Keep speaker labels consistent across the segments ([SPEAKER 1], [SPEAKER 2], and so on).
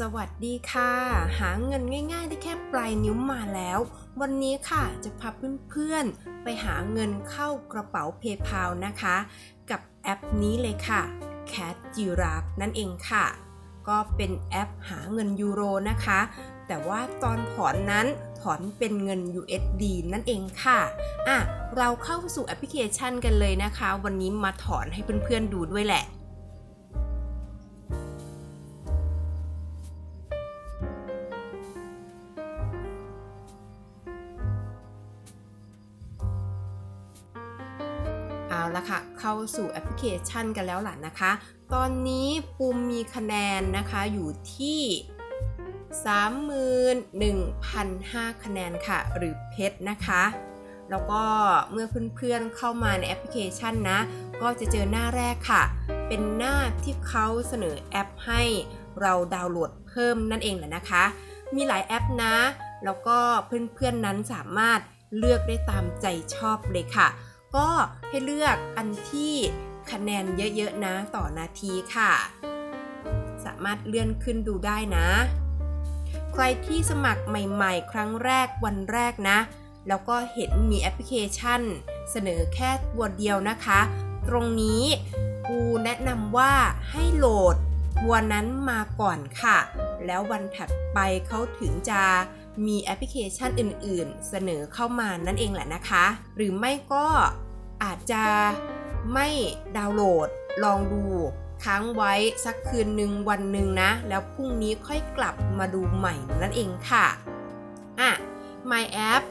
[SPEAKER 1] สวัสดีค่ะ หาเงินง่ายๆได้แค่ปลายนิ้วมาแล้ว วันนี้ค่ะจะพาเพื่อนๆ ไปหาเงินเข้ากระเป๋า PayPal นะคะ กับแอปนี้เลยค่ะ Cat Giraffe นั่นเองค่ะ ก็เป็นแอปหาเงินยูโรนะคะ แต่ว่าตอนถอนนั้นถอนเป็นเงิน USD นั่นเองค่ะอะ เราเข้าสู่แอปพลิเคชันกันเลยนะคะ วันนี้มาถอนให้เพื่อนๆดูด้วยแหละ ละค่ะ เข้าสู่แอปพลิเคชันกันแล้วล่ะนะคะ ตอนนี้ปูมมีคะแนนนะคะอยู่ที่ 31,005 คะแนนค่ะ หรือเพชรนะคะ แล้วก็เมื่อเพื่อนๆเข้ามาในแอปพลิเคชันนะ ก็จะเจอหน้าแรกค่ะ เป็นหน้าที่เขาเสนอแอปให้เราดาวน์โหลดเพิ่มนั่นเองแหละนะคะ มีหลายแอปนะ แล้วก็เพื่อนๆนั้นสามารถเลือกได้ตามใจชอบเลยค่ะ ก็ให้เลือกอันที่คะแนนเยอะๆนะต่อนาทีค่ะ สามารถเลื่อนขึ้นดูได้นะ ใครที่สมัครใหม่ๆ ครั้งแรกวันแรกนะ แล้วก็เห็นมีแอปพลิเคชัน เสนอแค่ตัวเดียวนะคะ ตรงนี้กูแนะนำว่าให้โหลดตัวนั้นมาก่อนค่ะ แล้ววันถัดไปเขาถึงจะ มีแอปพลิเคชันอื่นๆ เสนอเข้ามานั่นเองแหละนะคะ หรือไม่ก็อาจจะไม่ดาวน์โหลด ลองดูค้างไว้สักคืนหนึ่งวันหนึ่งนะ แล้วพรุ่งนี้ค่อยกลับมาดูใหม่นั่นเองค่ะอะ My App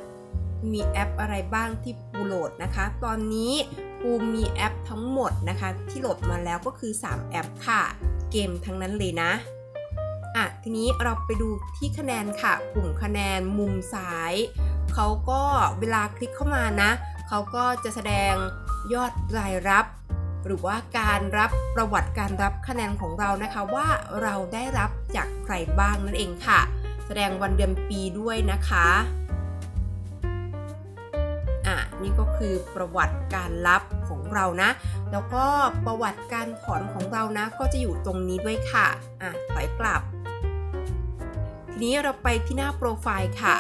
[SPEAKER 1] มีแอปอะไรบ้างที่ปูโหลดนะคะ ตอนนี้ปูมีแอปทั้งหมดนะคะ ที่โหลดมาแล้วก็คือ 3 แอปค่ะ เกมทั้งนั้นเลยนะ อะทีนี้เราไปดูที่คะแนนค่ะ ปุ่มคะแนนมุมซ้ายเขาก็เวลาคลิกเข้ามานะเขาก็จะแสดงยอดรายรับ หรือว่าการรับประวัติการรับคะแนนของเรานะคะ ว่าเราได้รับจากใครบ้างนั่นเองค่ะ แสดงวันเดือนปีด้วยนะคะ อะนี่ก็คือประวัติการรับของเรานะ แล้วก็ประวัติการถอนของเรานะ ก็จะอยู่ตรงนี้ด้วยค่ะอะถอยกลับ ทีนี้เราไปที่หน้าโปรไฟล์ค่ะ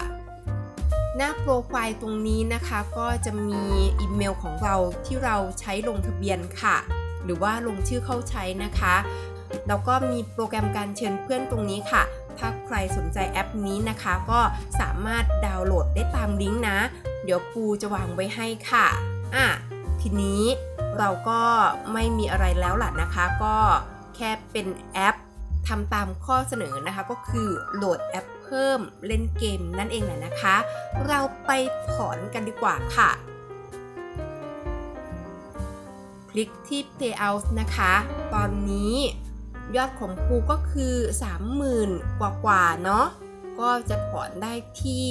[SPEAKER 1] หน้าโปรไฟล์ตรงนี้นะคะก็จะมีอีเมลของเราที่เราใช้ลงทะเบียนค่ะ หรือว่าลงชื่อเข้าใช้นะคะแล้วก็มีโปรแกรมการเชิญเพื่อนตรงนี้ค่ะ ถ้าใครสนใจแอปนี้นะคะ ก็สามารถดาวน์โหลดได้ตามลิงก์นะ เดี๋ยวปูจะวางไว้ให้ค่ะอะทีนี้เราก็ไม่มีอะไรแล้วล่ะนะคะ ก็แค่เป็นแอปทำตามข้อเสนอนะคะ ก็คือโหลดแอปเพิ่มเล่นเกมนั่นเองแหละนะคะ เราไปถอนกันดีกว่าค่ะ คลิกที่ Payout นะคะ ตอนนี้ยอดของปูก็คือ 30,000 กว่ากว่าๆเนาะก็จะถอนได้ที่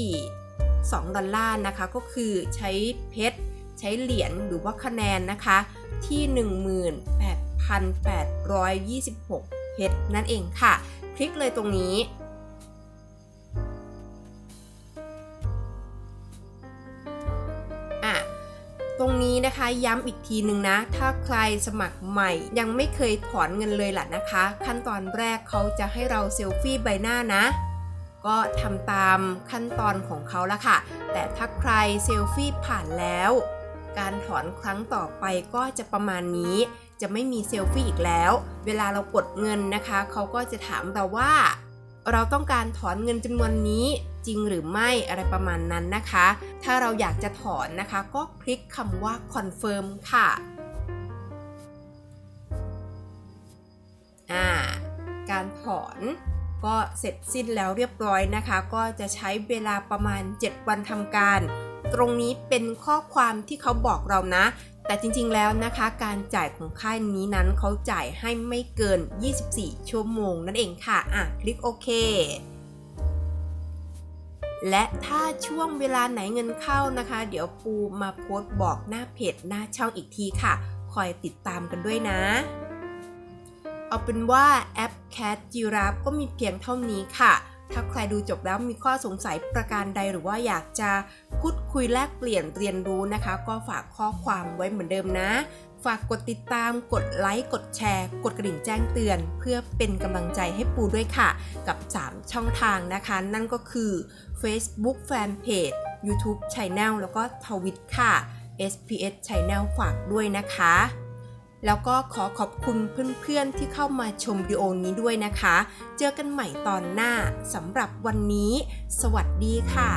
[SPEAKER 1] 2 ดอลลาร์นะคะ ก็คือใช้เพชร ใช้เหรียญหรือว่าคะแนนนะคะที่ 18,826 เพชรนั่นเองค่ะ คลิกเลยตรงนี้อะตรงนี้นะคะย้ำอีกทีหนึ่งนะ ถ้าใครสมัครใหม่ ยังไม่เคยถอนเงินเลยล่ะนะคะ ขั้นตอนแรกเขาจะให้เราเซลฟี่ใบหน้านะ ก็ทำตามขั้นตอนของเขาละค่ะ แต่ถ้าใครเซลฟี่ผ่านแล้ว การถอนครั้งต่อไปก็จะประมาณนี้ จะไม่มีเซลฟี่อีกแล้ว เวลาเรากดเงินนะคะ เขาก็จะถามเราว่า เราต้องการถอนเงินจำนวนนี้จริงหรือไม่อะไรประมาณนั้นนะคะ ถ้าเราอยากจะถอนนะคะ ก็คลิกคำว่า confirm ค่ะอ่าการถอน ก็เสร็จสิ้นแล้วเรียบร้อยนะคะ ก็จะใช้เวลาประมาณ 7 วันทำการ ตรงนี้เป็นข้อความที่เขาบอกเรานะ แต่จริงๆแล้วนะคะ การจ่ายของค่ายนี้นั้นเขาจ่ายให้ไม่เกิน 24 ชั่วโมงนั่นเองค่ะอะคลิกโอเคและถ้าช่วงเวลาไหนเงินเข้านะคะ เดี๋ยวปูมาโพสต์บอกหน้าเพจหน้าช่องอีกทีค่ะ คอยติดตามกันด้วยนะ เอาเป็นว่าแอป Cat Giraffe ก็มีเพียงเท่านี้ค่ะ ถ้าใครดูจบแล้วมีข้อสงสัยประการใดหรือว่าอยากจะพูดคุยแลกเปลี่ยนเรียนรู้นะคะ ก็ฝากข้อความไว้เหมือนเดิมนะ ฝากกดติดตาม กดไลค์ กดแชร์ กดกระดิ่งแจ้งเตือน เพื่อเป็นกำลังใจให้ปูด้วยค่ะ กับ 3 ช่องทางนะคะ นั่นก็คือ Facebook Fanpage YouTube Channel แล้วก็ทวิตค่ะ SPS Channel ฝากด้วยนะคะ แล้วก็ขอขอบคุณเพื่อนๆที่เข้ามาชมวิดีโอนี้ด้วยนะคะ เจอกันใหม่ตอนหน้าสำหรับวันนี้ สวัสดีค่ะ